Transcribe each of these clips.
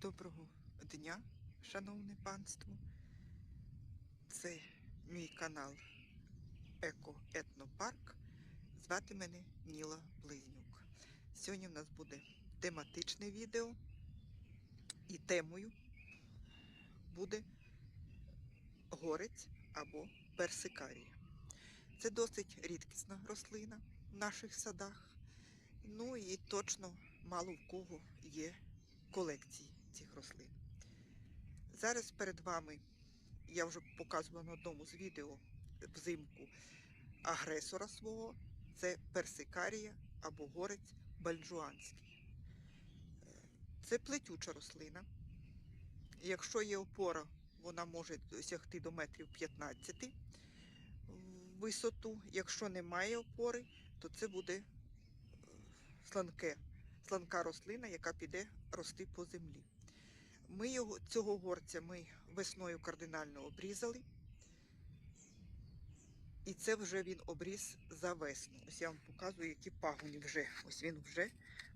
Доброго дня, шановне панство. Це мій канал Еко Етнопарк. Звати мене Ніла Близнюк. Сьогодні в нас буде тематичне відео, і темою буде горець або персикарія. Це досить рідкісна рослина в наших садах. Ну і точно мало в кого є колекції цих рослин. Зараз перед вами я вже показувала на одному з відео взимку агресора свого. Це персикарія або горець бальджуанський. Це плетюча рослина. Якщо є опора, вона може досягти до метрів 15 в висоту. Якщо немає опори, то це буде е, сланке, сланка рослина, яка піде рости по землі. Ми його, цього горця ми весною кардинально обрізали. І це вже він обріз за весну. Ось я вам показую, які пагони вже. Ось він вже,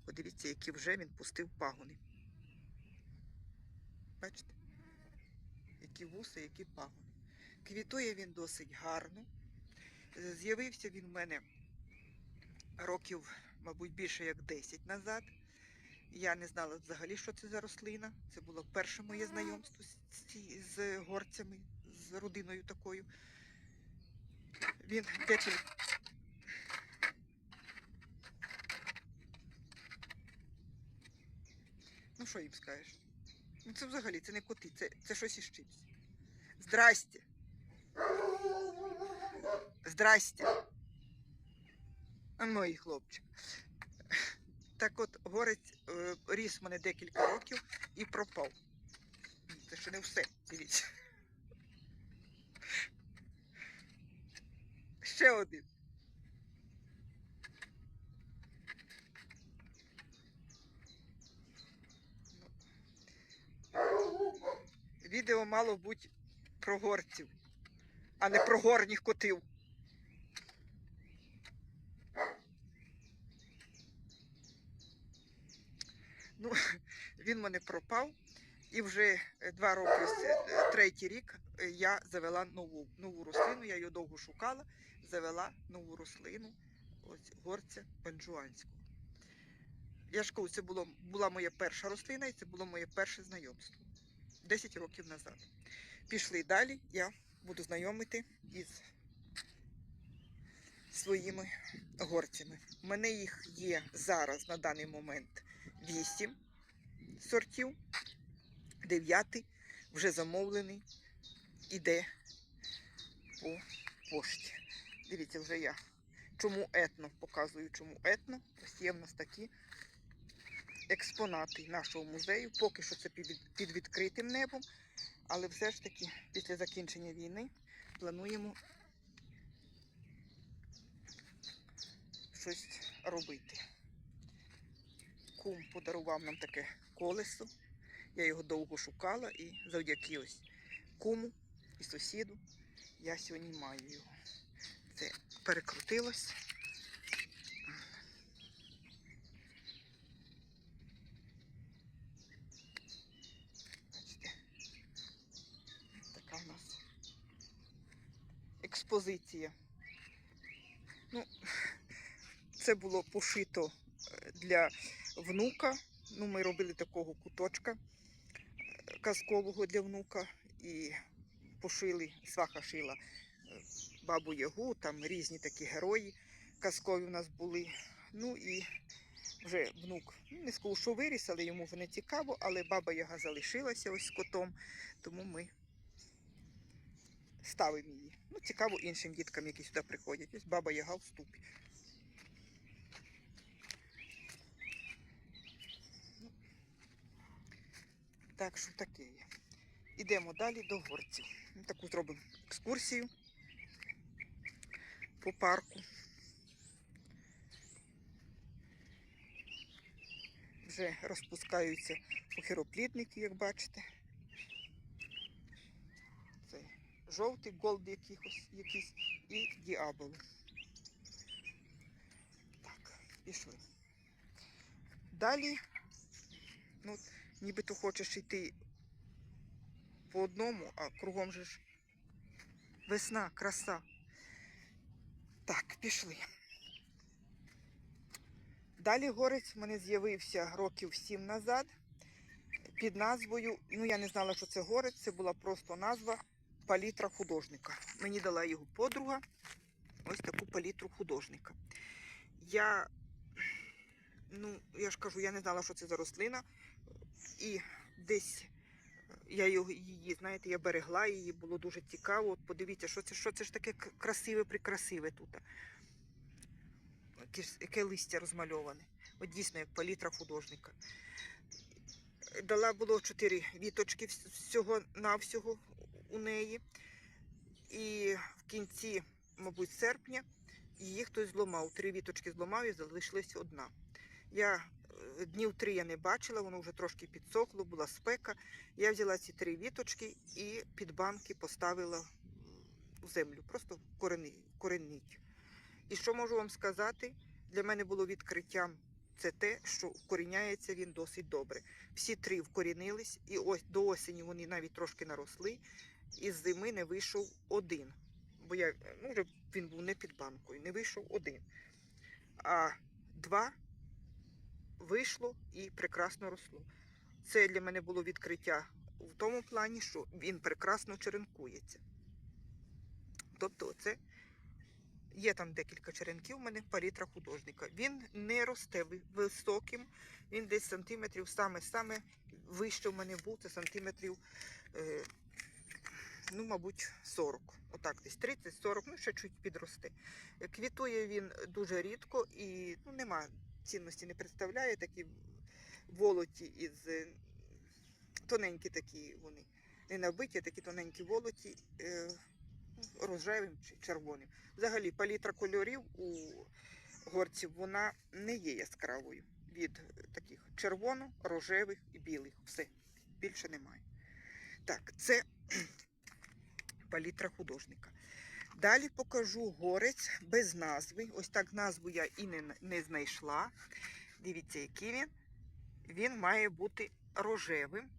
подивіться, які вже він пустив пагони. Бачите? Які вуса, які пагони. Квітує він досить гарно. З'явився він в мене років, мабуть, більше як 10 назад. Я не знала взагалі, що це за рослина. Це було перше моє знайомство з, горцями, з родиною такою. Він декілька. Ну, що їм скажеш? Ну, це взагалі це не коти, це, це щось із чимось. Здрасте. Здрасте. А мій хлопчик. Так от горець е, ріс мене декілька років і пропав. Це ще не все, дивіться. Ще один. Відео мало бути про горців, а не про горніх котів. Ну, він мене пропав. І вже е, два роки, е, третій рік е, я завела нову, нову рослину, я її довго шукала, завела нову рослину, ось горця панджуанського. Я ж кажу, це було, була моя перша рослина і це було моє перше знайомство 10 років назад. Пішли далі, я буду знайомити із своїми горцями. У мене їх є зараз на даний момент 8 сортів. Дев'ятий вже замовлений, іде по пошті. Дивіться, вже я. Чому етно показую, чому етно. Ось є в нас такі експонати нашого музею. Поки що це під, відкритим небом, але все ж таки після закінчення війни плануємо щось робити. Кум подарував нам таке колесо. Я його довго шукала і завдяки ось куму і сусіду я сьогодні маю його. Це перекрутилось. Бачите, така в нас експозиція. Ну, це було пошито е, для внука. Ну, ми робили такого куточка е, казкового для внука і пошили, сваха шила е, бабу Ягу, там різні такі герої казкові у нас були. Ну і вже внук ну, не скажу, що виріс, але йому не цікаво, але баба Яга залишилася ось з котом, тому ми ставимо її. Ну, цікаво іншим діткам, які сюди приходять. Ось баба Яга в ступі. Так що таке є. Ідемо далі до горців. Таку зробимо екскурсію по парку. Вже розпускаються похироплідники, як бачите. Це жовтий голд якихось, якийсь і діабол. Так, пішли. Далі, ну, Нібито хочеш йти по одному, а кругом же ж весна, краса. Так, пішли. Далі горець в мене з'явився років сім назад під назвою, ну я не знала, що це горець, це була просто назва палітра художника. Мені дала його подруга ось таку палітру художника. Я, ну, я ж кажу, я не знала, що це за рослина. І десь я її, знаєте, я берегла її, було дуже цікаво. Подивіться, що це, що це ж таке красиве, прикрасиве тут. Яке, яке листя розмальоване. От дійсно, як палітра художника. Дала було чотири віточки вс- всього навсього у неї. І в кінці, мабуть, серпня її хтось зламав. Три віточки зламав і залишилась одна. Я днів три я не бачила, воно вже трошки підсохло, була спека. Я взяла ці три віточки і під банки поставила в землю, просто корени, кореніть. І що можу вам сказати? Для мене було відкриттям це те, що вкоріняється він досить добре. Всі три вкорінились, і ось до осені вони навіть трошки наросли. І з зими не вийшов один. Бо я, ну, він був не під банкою, не вийшов один. А два вийшло і прекрасно росло. Це для мене було відкриття в тому плані, що він прекрасно черенкується. Тобто, це є там декілька черенків у мене палітра художника. Він не росте високим, він десь сантиметрів саме-саме вище в мене був, це сантиметрів, е, ну, мабуть, 40. Отак, десь 30-40, ну ще чуть підросте. Квітує він дуже рідко і ну, нема цінності, не представляє такі волоті із е, тоненькі такі вони. Не набиті, такі тоненькі волоті е, рожевим чи червоним. Взагалі, палітра кольорів у горців вона не є яскравою. Від таких червоно, рожевих і білих. Все. Більше немає. Так, це палітра художника. Далі покажу горець без назви. Ось так назву я і не, не знайшла. Дивіться, який він. Він має бути рожевим.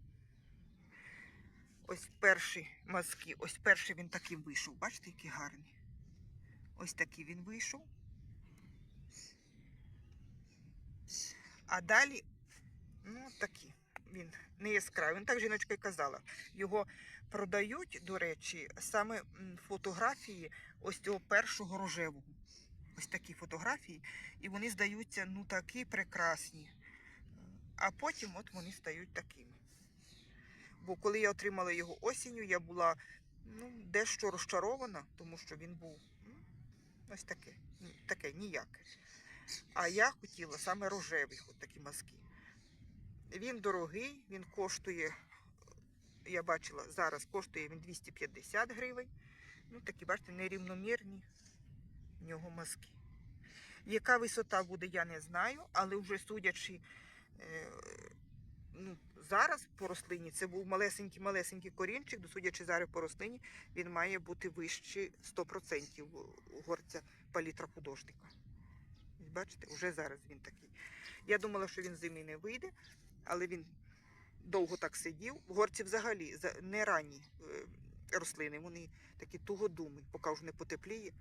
Ось перші мазки, ось перший він такий вийшов. Бачите, який гарний. Ось такий він вийшов. А далі, ну, такі. Він не яскравий. Він так жіночка й казала. Його продають, до речі, саме фотографії ось цього першого рожевого. Ось такі фотографії. І вони здаються ну такі прекрасні. А потім от вони стають такими. Бо коли я отримала його осінню, я була ну, дещо розчарована, тому що він був ну, ось таке, таке ніяке. А я хотіла саме рожевий, от такі мазки. Він дорогий, він коштує, я бачила, зараз коштує він 250 гривень. Ну, такі, бачите, нерівномірні в нього мазки. Яка висота буде, я не знаю, але вже судячи е, ну, зараз по рослині, це був малесенький-малесенький корінчик, судячи зараз по рослині, він має бути вище 100% у горця палітра художника. Бачите, вже зараз він такий. Я думала, що він зимі не вийде, але він довго так сидів. Горці взагалі не ранні е, рослини, вони такі тугодуми, поки вже не потепліє,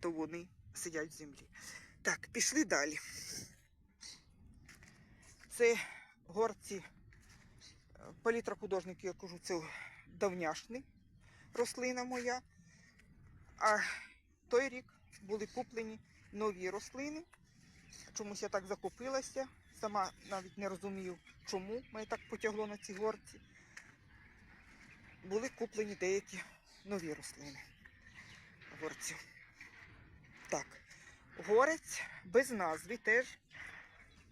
то вони сидять в землі. Так, пішли далі. Це горці е, палітра художників, я кажу, це давняшний рослина моя. А той рік були куплені нові рослини. Чомусь я так закупилася. Сама навіть не розумію, чому мене так потягло на ці горці. Були куплені деякі нові рослини горців. Так, горець без назви теж.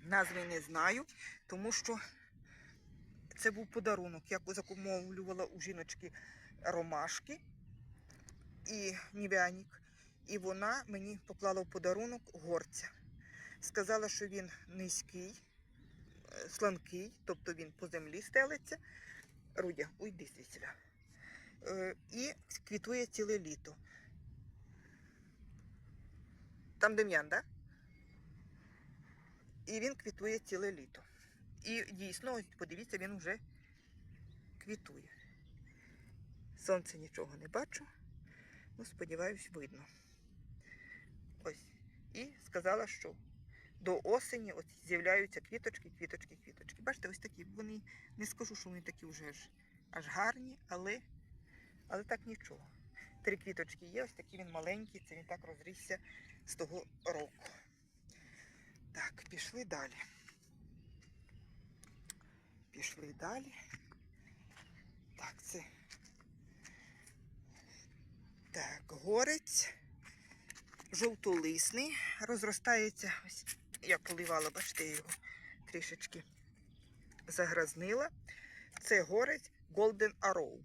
Назви не знаю, тому що це був подарунок. Я закумовлювала у жіночки ромашки і нівянік. І вона мені поклала в подарунок горця. Сказала, що він низький, е, сланкий, тобто він по землі стелиться. Рудя, уйди звідсіля. Е, І квітує ціле літо. Там Дем'ян, так? Да? І він квітує ціле літо. І дійсно, подивіться, він вже квітує. Сонце нічого не бачу. Ну, сподіваюсь, видно. Ось. І сказала, що до осені от з'являються квіточки, квіточки, квіточки. Бачите, ось такі. Вони не скажу, що вони такі вже аж, аж гарні, але, але так нічого. Три квіточки є, ось такий він маленький, це він так розрісся з того року. Так, пішли далі. Пішли далі. Так, це. Так, горець жовтолисний, розростається. Ось я поливала, бачите, його трішечки загразнила. Це горець Golden Arrow.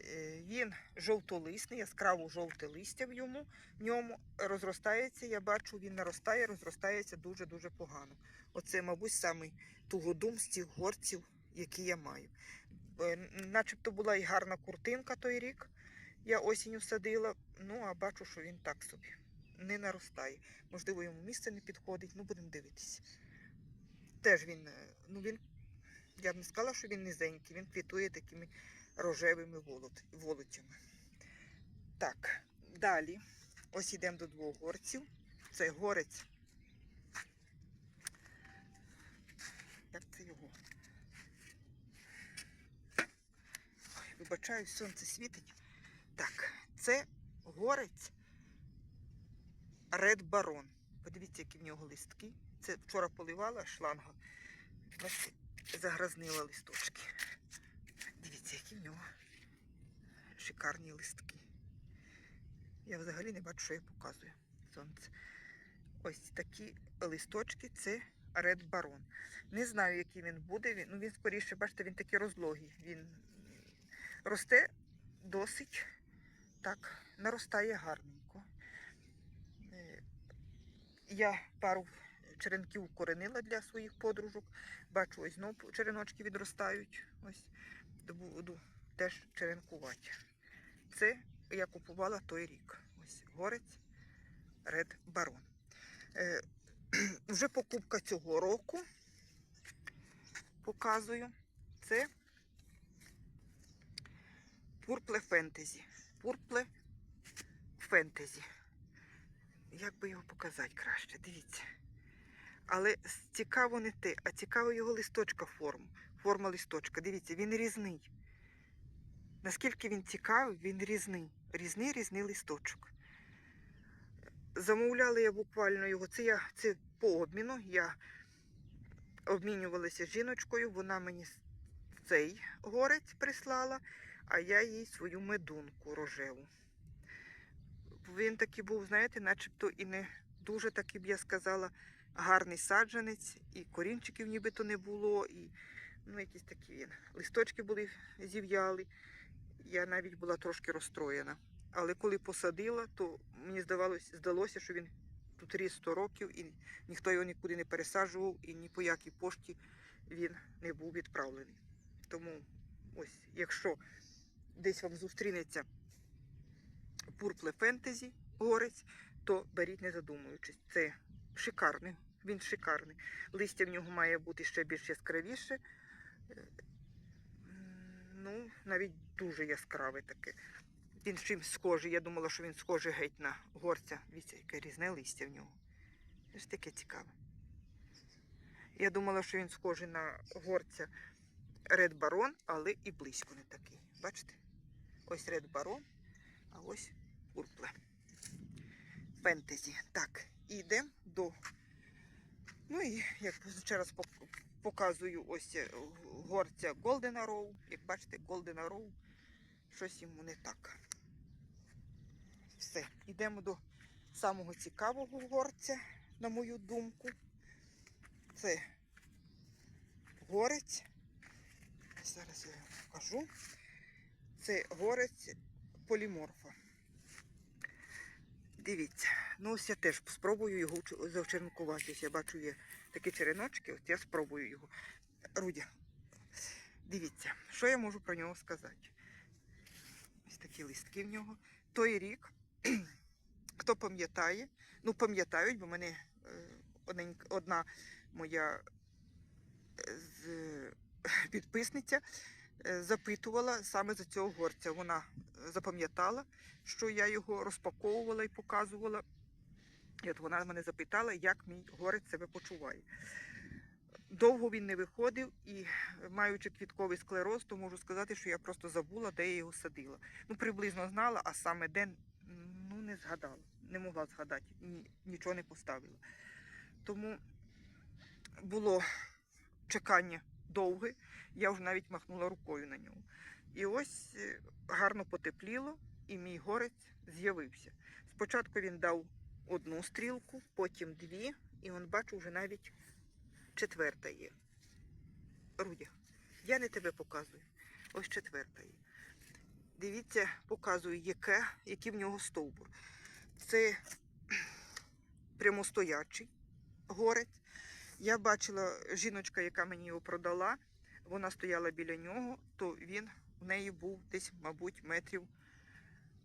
Е, Він жовтолисний, яскраво жовте листя в йому. В ньому розростається, я бачу, він наростає, розростається дуже-дуже погано. Оце, мабуть, самий тугодум з цих горців, які я маю. Начебто була і гарна куртинка той рік. Я осінню садила, ну а бачу, що він так собі не наростає. Можливо, йому місце не підходить, ну будемо дивитися. Теж він, е, ну він, я б не сказала, що він низенький, він квітує такими рожевими волот, волотями. Так, далі. Ось йдемо до двох горців. Це горець. Як це його? Вибачаю, сонце світить. Так, це горець Ред Барон. Подивіться, які в нього листки. Це вчора поливала шланга. Бачите, загразнила листочки. Дивіться, які в нього шикарні листки. Я взагалі не бачу, що я показую. Сонце. Ось такі листочки це Ред Барон. Не знаю, який він буде. Він, ну, він скоріше, бачите, він такий розлогий. Він росте досить так, наростає гарненько. Я пару черенків укоренила для своїх подружок. Бачу, ось знову череночки відростають. Ось буду теж черенкувати. Це я купувала той рік. Ось горець Ред Барон. Е, вже покупка цього року. Показую. Це Пурпле Фентезі. Пурпле Фентезі. Як би його показати краще? Дивіться. Але цікаво не те, а цікаво його листочка форм. Форма листочка. Дивіться, він різний. Наскільки він цікавий, він різний. Різний різний листочок. Замовляла я буквально його. Це я це по обміну. Я обмінювалася жіночкою, вона мені цей горець прислала, а я їй свою медунку рожеву. Він такий був, знаєте, начебто і не дуже такий б я сказала, гарний саджанець, і корінчиків нібито не було, і ну, якісь такі він. Листочки були зів'яли. Я навіть була трошки розстроєна. Але коли посадила, то мені здавалось, здалося, що він тут ріс 100 років, і ніхто його нікуди не пересаджував, і ні по якій пошті він не був відправлений. Тому ось, якщо десь вам зустрінеться Пурпле Фентезі горець, то беріть не задумуючись. Це шикарний, він шикарний. Листя в нього має бути ще більш яскравіше. Е, Ну, навіть дуже яскраве таке. Він чимсь схожий. Я думала, що він схожий геть на горця. Дивіться, яке різне листя в нього. Ось таке цікаве. Я думала, що він схожий на горця Ред Барон, але і близько не такий. Бачите? Ось Ред Барон, а ось Пурпле. Фентезі. Так, йдемо до. Ну і як ще раз показую ось е, горця Golden Arrow. Як бачите, Golden Arrow, щось йому не так. Все, йдемо до самого цікавого горця, на мою думку. Це горець. Зараз я вам покажу. Це горець поліморфа. Дивіться, ну ось я теж спробую його Ось Я бачу, є такі череночки, от я спробую його. Рудя, дивіться, що я можу про нього сказати. Ось такі листки в нього. Той рік, хто пам'ятає, ну пам'ятають, бо мене е, одна моя е, підписниця запитувала саме за цього горця. Вона запам'ятала, що я його розпаковувала і показувала. І от вона мене запитала, як мій горець себе почуває. Довго він не виходив і, маючи квітковий склероз, то можу сказати, що я просто забула, де я його садила. Ну, приблизно знала, а саме де ну, не згадала. Не могла згадати, ні, нічого не поставила. Тому було чекання довге, я вже навіть махнула рукою на нього. І ось е, гарно потепліло, і мій горець з'явився. Спочатку він дав одну стрілку, потім дві, і он бачу, вже навіть четверта є. Рудя, я не тебе показую. Ось четверта є. Дивіться, показую, яке, який в нього стовбур. Це прямостоячий горець. Я бачила жіночка, яка мені його продала. Вона стояла біля нього, то він в неї був десь, мабуть, метрів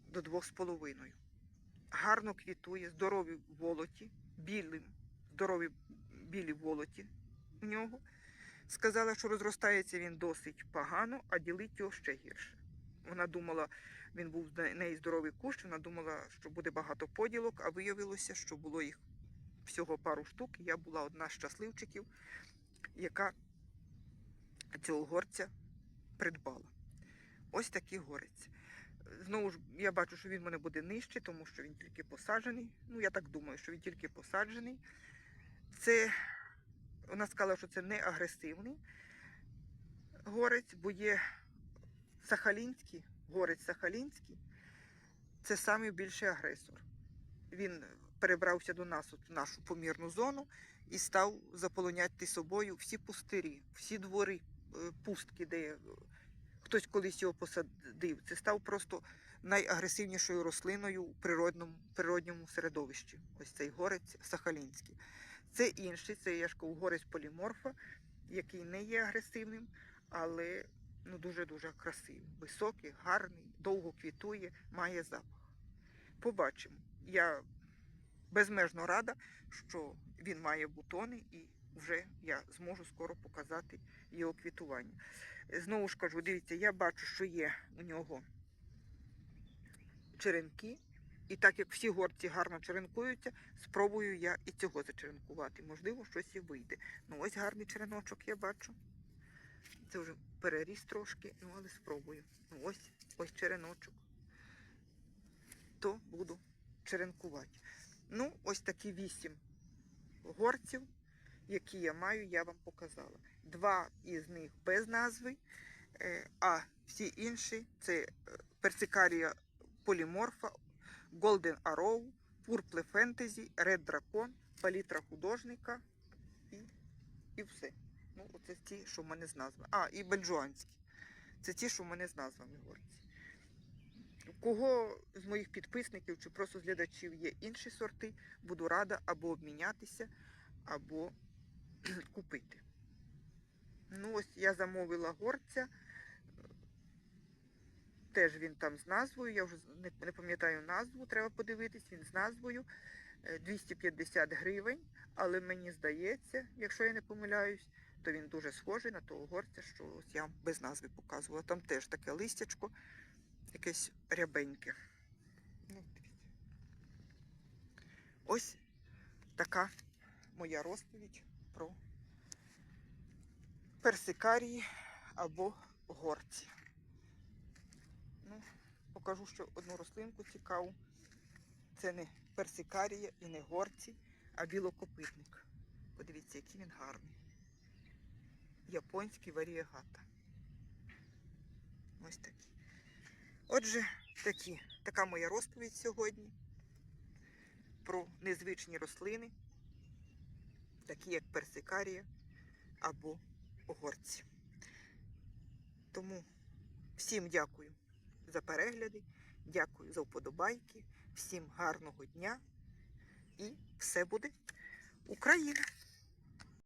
до двох з половиною. Гарно квітує, здорові волоті, білим, здорові білі волоті у нього. Сказала, що розростається він досить погано, а ділить його ще гірше. Вона думала, він був в неї здоровий кущ, вона думала, що буде багато поділок, а виявилося, що було їх всього пару штук. Я була одна з щасливчиків, яка цього горця придбала. Ось такий горець. Знову ж я бачу, що він мене буде нижче, тому що він тільки посаджений. Ну, я так думаю, що він тільки посаджений. Це вона сказала, що це не агресивний горець, бо є Сахалінський, горець Сахалінський, це найбільший агресор. Він перебрався до нас, от, в нашу помірну зону, і став заполоняти собою всі пустирі, всі двори, е, пустки, де е, хтось колись його посадив. Це став просто найагресивнішою рослиною у природному, природньому середовищі. Ось цей горець Сахалінський. Це інший, це я ж кажу, горець поліморфа, який не є агресивним, але ну, дуже-дуже красивий. Високий, гарний, довго квітує, має запах. Побачимо. Я безмежно рада, що він має бутони і вже я зможу скоро показати його квітування. Знову ж кажу, дивіться, я бачу, що є у нього черенки. І так як всі горці гарно черенкуються, спробую я і цього зачеренкувати. Можливо, щось і вийде. Ну, ось гарний череночок я бачу. Це вже переріс трошки, ну але спробую. Ну, ось ось череночок. То буду черенкувати. Ну, ось такі вісім горців, які я маю, я вам показала. Два із них без назви, е, а всі інші це е, персикарія поліморфа, Golden Arrow, Purple Fantasy, Red Dragon, палітра художника і, і все. Ну, оце ті, що в мене з назвами. А, і бельджуанські. Це ті, що в мене з назвами горці. Кого з моїх підписників чи просто з глядачів є інші сорти, буду рада або обмінятися, або купити. Ну, ось я замовила горця. Теж він там з назвою, я вже не, пам'ятаю назву, треба подивитись, він з назвою е, 250 гривень, але мені здається, якщо я не помиляюсь, то він дуже схожий на того горця, що ось я без назви показувала. Там теж таке листячко, якесь рябеньке. Ну. Ось така моя розповідь про персикарії або горці. Ну, покажу ще одну рослинку цікаву. Це не персикарія і не горці, а білокопитник. Подивіться, який він гарний. Японський варієгата. Ось такий. Отже, такі, така моя розповідь сьогодні про незвичні рослини, такі як персикарія або горці. Тому всім дякую за перегляди, дякую за вподобайки, всім гарного дня і все буде Україна!